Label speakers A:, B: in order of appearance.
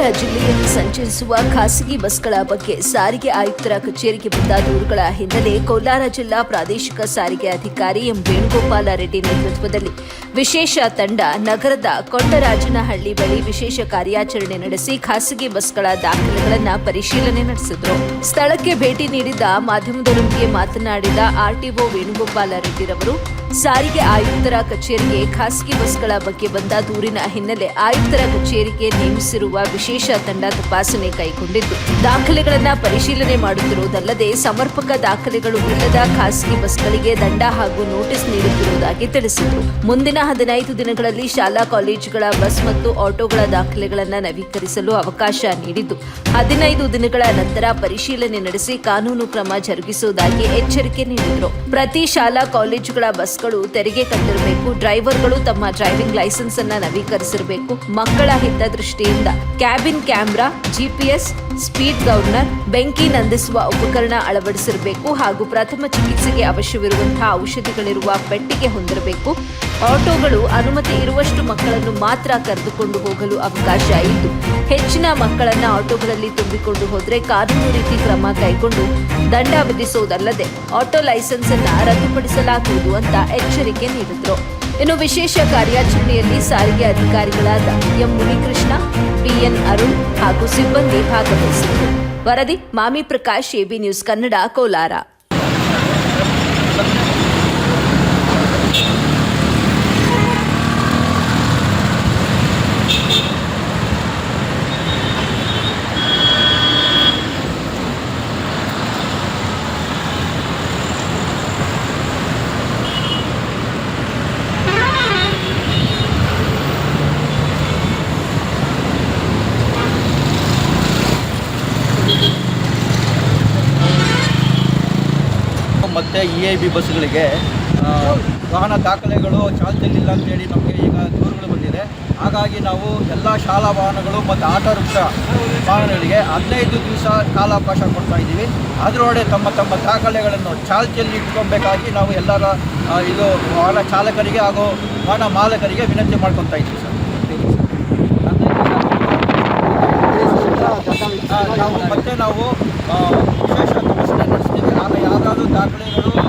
A: ಕೋಲಾರ ಜಿಲ್ಲೆಯಲ್ಲಿ ಸಂಚರಿಸುವ ಖಾಸಗಿ ಬಸ್ಗಳ ಬಗ್ಗೆ ಸಾರಿಗೆ ಆಯುಕ್ತರ ಕಚೇರಿಗೆ ಬಂದ ದೂರುಗಳ ಹಿನ್ನೆಲೆ ಕೋಲಾರ ಜಿಲ್ಲಾ ಪ್ರಾದೇಶಿಕ ಸಾರಿಗೆ ಅಧಿಕಾರಿ ಎಂ ವೇಣುಗೋಪಾಲ ರೆಡ್ಡಿ ನೇತೃತ್ವದಲ್ಲಿ ವಿಶೇಷ ತಂಡ ನಗರದ ಕೊಂಡರಾಜನಹಳ್ಳಿ ಬಳಿ ವಿಶೇಷ ಕಾರ್ಯಾಚರಣೆ ನಡೆಸಿ ಖಾಸಗಿ ಬಸ್ಗಳ ದಾಖಲೆಗಳನ್ನು ಪರಿಶೀಲನೆ ನಡೆಸಿದರು. ಸ್ಥಳಕ್ಕೆ ಭೇಟಿ ನೀಡಿದ ಮಾಧ್ಯಮದೊಂದಿಗೆ ಮಾತನಾಡಿದ ಆರ್ಟಿಒ ವೇಣುಗೋಪಾಲ ರೆಡ್ಡಿರವರು, ಸಾರಿಗೆ ಆಯುಕ್ತರ ಕಚೇರಿಗೆ ಖಾಸಗಿ ಬಸ್ಗಳ ಬಗ್ಗೆ ಬಂದ ದೂರಿನ ಹಿನ್ನೆಲೆ ಆಯುಕ್ತರ ಕಚೇರಿಗೆ ನೇಮಿಸಿರುವ ವಿಶೇಷ ತಂಡ ತಪಾಸಣೆ ಕೈಗೊಂಡಿದ್ದು. ದಾಖಲೆಗಳನ್ನು ಪರಿಶೀಲನೆ ಮಾಡುತ್ತಿರುವುದಲ್ಲದೆ ಸಮರ್ಪಕ ದಾಖಲೆಗಳು ಇಲ್ಲದ ಖಾಸಗಿ ಬಸ್ಗಳಿಗೆ ದಂಡ ಹಾಗೂ ನೋಟಿಸ್ ನೀಡುತ್ತಿರುವುದಾಗಿ ತಿಳಿಸಿದರು. ಮುಂದಿನ ಹದಿನೈದು ದಿನಗಳಲ್ಲಿ ಶಾಲಾ ಕಾಲೇಜುಗಳ ಬಸ್ ಮತ್ತು ಆಟೋಗಳ ದಾಖಲೆಗಳನ್ನು ನವೀಕರಿಸಲು ಅವಕಾಶ ನೀಡಿದ್ದು. ಹದಿನೈದು ದಿನಗಳ ನಂತರ ಪರಿಶೀಲನೆ ನಡೆಸಿ ಕಾನೂನು ಕ್ರಮ ಜರುಗಿಸುವುದಾಗಿ ಎಚ್ಚರಿಕೆ ನೀಡಿದರು. ಪ್ರತಿ ಶಾಲಾ ಕಾಲೇಜುಗಳ ಬಸ್ಗಳು ತೆರಿಗೆ ಕಟ್ಟಿರಬೇಕು, ಡ್ರೈವರ್ಗಳು ತಮ್ಮ ಡ್ರೈವಿಂಗ್ ಲೈಸೆನ್ಸ್ ಅನ್ನು ನವೀಕರಿಸಿರಬೇಕು, ಮಕ್ಕಳ ಹಿತದೃಷ್ಟಿಯಿಂದ. Cabin camera GPS speed governor ಬೆಂಕಿ ನಂದಿಸುವ ಉಪಕರಣ ಅಳವಡಿಸಿರಬೇಕು ಹಾಗೂ ಪ್ರಥಮ ಚಿಕಿತ್ಸೆಗೆ ಅವಶ್ಯವಿರುವಂತಹ ಔಷಧಿಗಳಿರುವ ಪೆಟ್ಟಿಗೆ ಹೊಂದಿರಬೇಕು. ಆಟೋಗಳು ಅನುಮತಿ ಇರುವಷ್ಟು ಮಕ್ಕಳನ್ನು ಮಾತ್ರ ಕರೆದುಕೊಂಡು ಹೋಗಲು ಅವಕಾಶ ಇದ್ದು, ಹೆಚ್ಚಿನ ಮಕ್ಕಳನ್ನು ಆಟೋಗಳಲ್ಲಿ ತುಂಬಿಕೊಂಡು ಹೋದರೆ ಕಾನೂನು ರೀತಿ ಕ್ರಮ ಕೈಗೊಂಡು ದಂಡ ವಿಧಿಸುವುದಲ್ಲದೆ ಆಟೋ ಲೈಸೆನ್ಸ್ ಅನ್ನು ರದ್ದುಪಡಿಸಲಾಗುವುದು ಅಂತ ಎಚ್ಚರಿಕೆ ನೀಡಿದರು. ಇನ್ನು ವಿಶೇಷ ಕಾರ್ಯಾಚರಣೆಯಲ್ಲಿ ಸಾರಿಗೆ ಅಧಿಕಾರಿಗಳಾದ ಎಂ ಮುನಿಕೃಷ್ಣ ಪಿಎನ್ ಅರುಣ್ ಹಾಗೂ ಸಿಬ್ಬಂದಿ ಭಾಗವಹಿಸಿದರು. ವರದಿ ಮಾಮಿ ಪ್ರಕಾಶ್ ಎಬಿ ನ್ಯೂಸ್ ಕನ್ನಡ ಕೋಲಾರ.
B: ಮತ್ತು ಇ ಐ ಬಿ ಬಸ್ಗಳಿಗೆ ವಾಹನ ದಾಖಲೆಗಳು ಚಾಲ್ತಿಯಲ್ಲಿಲ್ಲ ಅಂತೇಳಿ ನಮಗೆ ಈಗ ದೂರುಗಳು ಬಂದಿದೆ. ಹಾಗಾಗಿ ನಾವು ಎಲ್ಲ ಶಾಲಾ ವಾಹನಗಳು ಮತ್ತು ಆಟೋ ರಿಕ್ಷಾ ವಾಹನಗಳಿಗೆ ಹದಿನೈದು ದಿವಸ ಕಾಲಾವಕಾಶ ಕೊಡ್ತಾ ಇದ್ದೀವಿ. ಅದರೊಳಗೆ ತಮ್ಮ ತಮ್ಮ ದಾಖಲೆಗಳನ್ನು ಚಾಲ್ತಿಯಲ್ಲಿ ಇಟ್ಕೊಬೇಕಾಗಿ ನಾವು ಎಲ್ಲರ ಇದು ವಾಹನ ಚಾಲಕರಿಗೆ ಹಾಗೂ ವಾಹನ ಮಾಲಕರಿಗೆ ವಿನಂತಿ ಮಾಡ್ಕೊತಾ ಇದ್ದೀವಿ ಸರ್. ನಾವು ಮತ್ತೆ ನಾವು দাদু তারপরে ধরো